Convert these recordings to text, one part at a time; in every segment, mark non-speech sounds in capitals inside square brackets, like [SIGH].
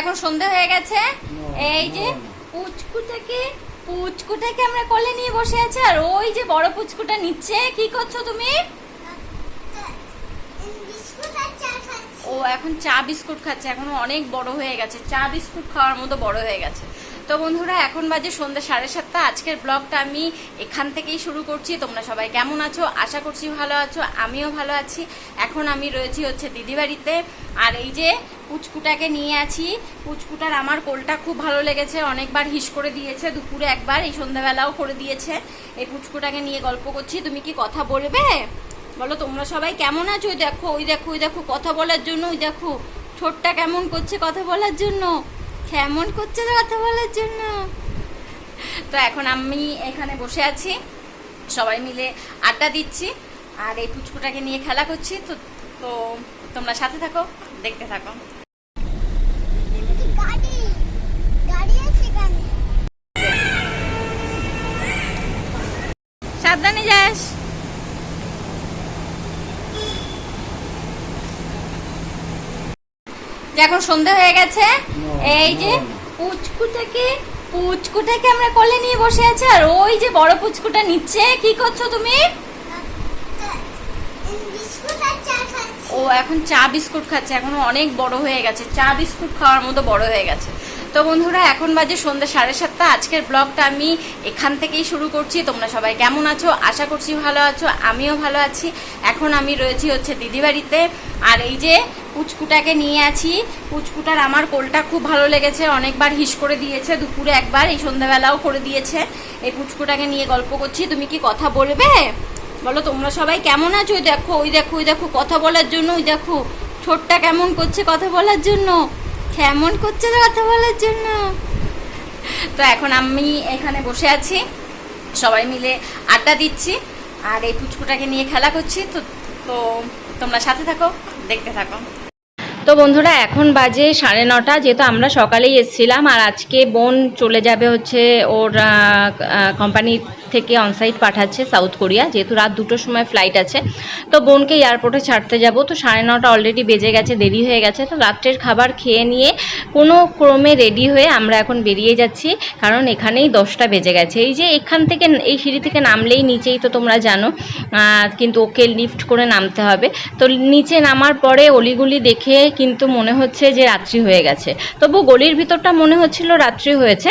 এখন সন্ধে হয়ে গেছে এই যে পুচকুটাকে পুচকুটাকে আমরা কোলে নিয়ে বসে আছি আর ওই যে বড় পুচকুটা নিচ্ছে কি করছ তুমি? ও এখন চা বিস্কুট খাচ্ছে এখন অনেক বড় হয়ে গেছে চা বিস্কুট খাওয়ার মতো বড় হয়ে গেছে। তো বন্ধুরা, এখন বাজে সন্ধ্যে সাড়ে সাতটা। আজকের ব্লগটা আমি এখান থেকেই শুরু করছি। তোমরা সবাই কেমন আছো? আশা করছি ভালো আছো, আমিও ভালো আছি। এখন আমি রয়েছি হচ্ছে দিদি বাড়িতে আর এই যে পুচকুটাকে নিয়ে আছি, পুচকুটার আমার কোলটা খুব ভালো লেগেছে। অনেকবার হিস করে দিয়েছে, দুপুরে একবার, এই সন্ধ্যাবেলাও করে দিয়েছে। এই পুচকুটাকে নিয়ে গল্প করছি। তুমি কি কথা বলবে? বলো, তোমরা সবাই কেমন আছো? ওই দেখো ওই দেখো ওই দেখো, কথা বলার জন্য, ওই দেখো, ঠোঁটটা কেমন করছে কথা বলার জন্য? কেমন করছে কথা বলার জন্য? তো এখন আমি এখানে বসে আছি। সবাই মিলে আড্ডা দিচ্ছি। আর এই পুচকুটাকে নিয়ে খেলা করছি। তো তো তোমরা সাথে থাকো, দেখতে থাকো। যে এখন সন্ধে হয়ে গেছে, এই যে পুচকুটাকে পুচকুটাকে আমরা কোলে নিয়ে বসে আছি, আর ওই যে বড় পুচকুটা নিচ্ছে, কি করছ তুমি? ও এখন চা বিস্কুট খাচ্ছে, এখন অনেক বড় হয়ে গেছে, চা বিস্কুট খাওয়ার মতো বড় হয়ে গেছে। তো বন্ধুরা, এখন বাজে সন্ধ্যে সাড়ে সাতটা, আজকের ব্লগটা আমি এখান থেকেই শুরু করছি, তোমরা সবাই কেমন আছো? আশা করছি ভালো আছো, আমিও ভালো আছি। এখন আমি রয়েছি হচ্ছে দিদি বাড়িতে আর এই যে পুচকুটাকে নিয়ে আছি। পুচকুটার আমার কোলটা খুব ভালো লেগেছে, অনেকবার হিস করে দিয়েছে, দুপুরে একবার, এই সন্ধ্যাবেলাও করে দিয়েছে। এই পুচকুটাকে নিয়ে গল্প করছি, তুমি কি কথা বলবে? বলো, তোমরা সবাই কেমন আছো? ওই দেখো ওই দেখো ওই দেখো, কথা বলার জন্য, ওই দেখো, ঠোঁটটা কেমন করছে কথা বলার জন্য? কেমন করছে কথা বলার জন্য? তো এখন আমি এখানে বসে আছি। সবাই মিলে আড্ডা দিচ্ছি, আর এই পুচকুটাকে নিয়ে খেলা করছি। তো তো তোমরা সাথে থাকো, দেখতে থাকো। তো বন্ধুরা, এখন বাজে সাড়ে নটা, যেহেতু আমরা সকালেই এসেছিলাম, আর আজকে বোন চলে যাবে হচ্ছে ওর কোম্পানি থেকে অনসাইট পাঠাচ্ছে সাউথ কোরিয়া যেহেতু রাত দুটোর সময় ফ্লাইট আছে। তো বোনকে এয়ারপোর্টে ছাড়তে যাব। তো সাড়ে নটা অলরেডি বেজে গেছে, দেরি হয়ে গেছে। তো রাত্রের খাবার খেয়ে নিয়ে কোনো ক্রমে রেডি হয়ে আমরা এখন বেরিয়ে যাচ্ছি, কারণ এখানেই দশটা বেজে গেছে। এই যে এখান থেকে, এই সিঁড়ি থেকে নামলেই নিচেই তো তোমরা জানো কিন্তু ওকে লিফট করে নামতে হবে। তো নিচে নামার পরে অলিগুলি দেখে কিন্তু মনে হচ্ছে যে রাত্রি হয়ে গেছে। তবু গলির ভিতরটা মনে হচ্ছিল রাত্রি হয়েছে।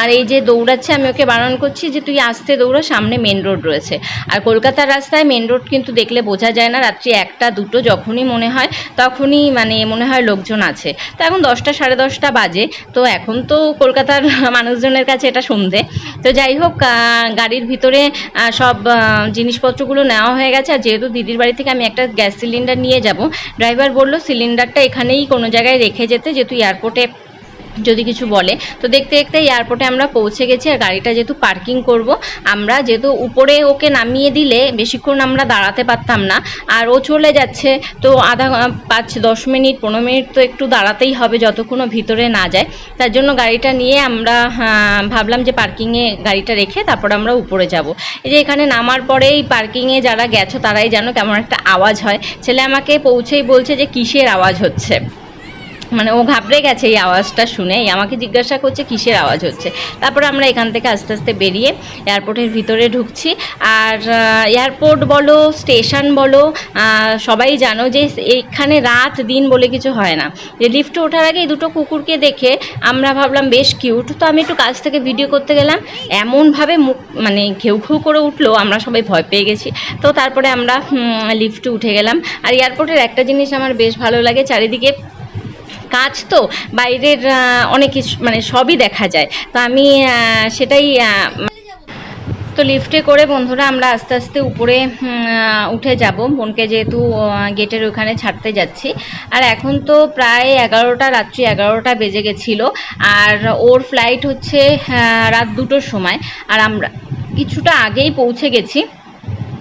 আর এই যে দৌড়াচ্ছে, আমি ওকে বারণ করছি যে তুই আসতে দৌড়া, সামনে মেন রোড রয়েছে। আর কলকাতার রাস্তায় মেন রোড কিন্তু দেখলে বোঝা যায় না, রাত্রি একটা, দুটো, যখনই মনে হয়, তখনই মানে মনে হয় লোকজন আছে। তো এখন দশটা, সাড়ে দশটা বাজে, তো এখন তো কলকাতার [LAUGHS] মানুষজনের কাছে এটা সন্ধে। তো যাই হোক গাড়ির ভিতরে সব জিনিসপত্রগুলো নেওয়া হয়ে গেছে। আর যেহেতু দিদির বাড়ি থেকে আমি একটা গ্যাস সিলিন্ডার নিয়ে যাব, ড্রাইভার বলল, সিলিন্ডারটা এখানেই কোনো জায়গায় রেখে যেতে যেহেতু এয়ারপোর্টে যদি কিছু বলে। তো দেখতে দেখতে এয়ারপোর্টে আমরা পৌঁছে গেছি আর গাড়িটা যেহেতু পার্কিং করব, আমরা যেহেতু উপরে ওকে নামিয়ে দিলে বেশিক্ষণ আমরা দাঁড়াতে পারতাম না। আর ও চলে যাচ্ছে, তো আধা পাঁচ, দশ মিনিট, পনেরো মিনিট তো একটু দাঁড়াতেই হবে যতক্ষণ ভিতরে না যায়। তার জন্য গাড়িটা নিয়ে আমরা ভাবলাম যে পার্কিংয়ে গাড়িটা রেখে তারপর আমরা উপরে যাব। এই যে এখানে নামার পরেই পার্কিংয়ে যারা গেছো তারাই জানো কেমন একটা আওয়াজ হয়। ছেলে আমাকে পৌঁছেই বলছে যে কিসের আওয়াজ হচ্ছে। মানে ও ঘাবড়ে গেছে এই আওয়াজটা শুনে আমাকে জিজ্ঞাসা করছে কিসের আওয়াজ হচ্ছে। তারপরে আমরা এখান থেকে আস্তে আস্তে বেরিয়ে এয়ারপোর্টের ভিতরে ঢুকছি। আর এয়ারপোর্ট বলো স্টেশন বলো সবাই জানো যে এখানে রাত দিন বলে কিছু হয় না। যে লিফটে ওঠার আগে এই দুটো কুকুরকে দেখে আমরা ভাবলাম, বেশ কিউট তো আমি একটু কাছ থেকে ভিডিও করতে গেলাম। এমনভাবে মুখ মানে ঘেউ ঘেউ করে উঠল, আমরা সবাই ভয় পেয়ে গেছি। তো তারপরে আমরা লিফটে উঠে গেলাম। আর এয়ারপোর্টের একটা জিনিস আমার বেশ ভালো লাগে, চারিদিকে কাজ তো বাইরের অনেক কিছু মানে সবই দেখা যায়। তো আমি সেটাই তো লিফটে করে বন্ধুরা আমরা আস্তে আস্তে উপরে উঠে যাব। বোনকে যেহেতু গেটের ওখানে ছাড়তে যাচ্ছি। আর এখন তো প্রায় এগারোটা, রাত্রি এগারোটা বেজে গেছিল। আর ওর ফ্লাইট হচ্ছে রাত দুটোর সময়। আর আমরা কিছুটা আগেই পৌঁছে গেছি।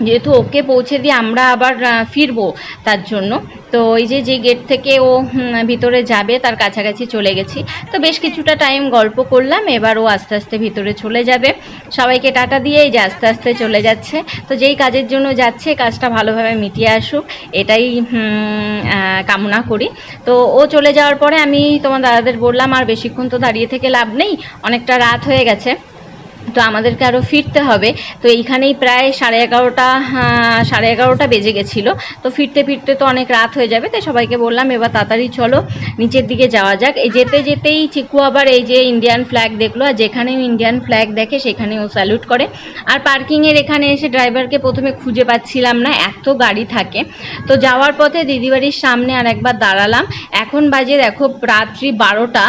যেহেতু ওকে পৌঁছে দিয়ে আমরা আবার ফিরবো তার জন্য। তো এই যে যে গেট থেকে ও ভিতরে যাবে, তার কাছাকাছি চলে গেছি। তো বেশ কিছুটা টাইম গল্প করলাম, এবার ও আস্তে আস্তে ভিতরে চলে যাবে। সবাইকে টাটা দিয়ে এই যে আস্তে আস্তে চলে যাচ্ছে। তো যেই কাজের জন্য যাচ্ছে, কাজটা ভালোভাবে মিটিয়ে আসুক, এটাই কামনা করি। তো ও চলে যাওয়ার পরে আমি তোমার দাদাদের বললাম, আর বেশিক্ষণ তো দাঁড়িয়ে থেকে লাভ নেই, অনেকটা রাত হয়ে গেছে। তো আমাদেরকে আরও ফিরতে হবে। তো এইখানেই প্রায় সাড়ে এগারোটা সাড়ে এগারোটা বেজে গেছিল। তো ফিরতে ফিরতে তো অনেক রাত হয়ে যাবে, তাই সবাইকে বললাম এবার তাড়াতাড়ি চলো নিচের দিকে যাওয়া যাক। এই যেতে যেতেই চিকু আবার এই যে ইন্ডিয়ান ফ্ল্যাগ দেখল, আর যেখানেও ইন্ডিয়ান ফ্ল্যাগ দেখে সেখানে ও স্যালুট করে। আর পার্কিংয়ের এখানে এসে ড্রাইভারকে প্রথমে খুঁজে পাচ্ছিলাম না, এত গাড়ি থাকে। তো যাওয়ার পথে দিদিবাড়ির সামনে আর একবার দাঁড়ালাম। এখন বাজে দেখো রাত্রি বারোটা,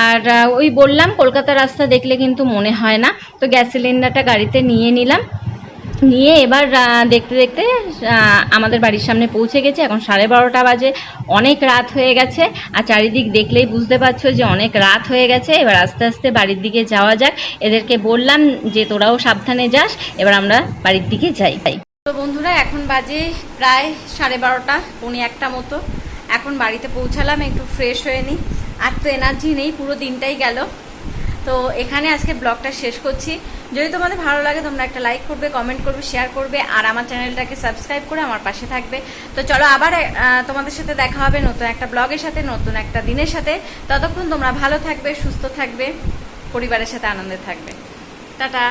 আর ওই বললাম কলকাতা রাস্তা দেখলে কিন্তু মনে হয় না। তো গ্যাস সিলিন্ডারটা গাড়িতে নিয়ে নিলাম। নিয়ে এবার দেখতে দেখতে আমাদের বাড়ির সামনে পৌঁছে গেছে। এখন সাড়ে বারোটা বাজে, অনেক রাত হয়ে গেছে। আর চারিদিক দেখলেই বুঝতে পারছ যে অনেক রাত হয়ে গেছে। এবার আস্তে আস্তে বাড়ির দিকে যাওয়া যাক। এদেরকে বললাম যে তোরাও সাবধানে যাস। এবার আমরা বাড়ির দিকে যাই। তাই তো বন্ধুরা, এখন বাজে প্রায় সাড়ে বারোটা, পৌনে একটা মতো। এখন বাড়িতে পৌঁছালাম, একটু ফ্রেশ হয়ে নিই আর তো এনার্জি নেই, পুরো দিনটাই গেল। তো এখানে আজকে ব্লগটা শেষ করছি। যদি তোমাদের ভালো লাগে, তোমরা একটা লাইক করবে কমেন্ট করবে শেয়ার করবে, আর আমার চ্যানেলটাকে সাবস্ক্রাইব করে আমার পাশে থাকবে। তো চলো আবার তোমাদের সাথে দেখা হবে নতুন একটা ব্লগের সাথে, নতুন একটা দিনের সাথে। ততক্ষণ তোমরা ভালো থাকবে, সুস্থ থাকবে, পরিবারের সাথে আনন্দে থাকবে। টাটা।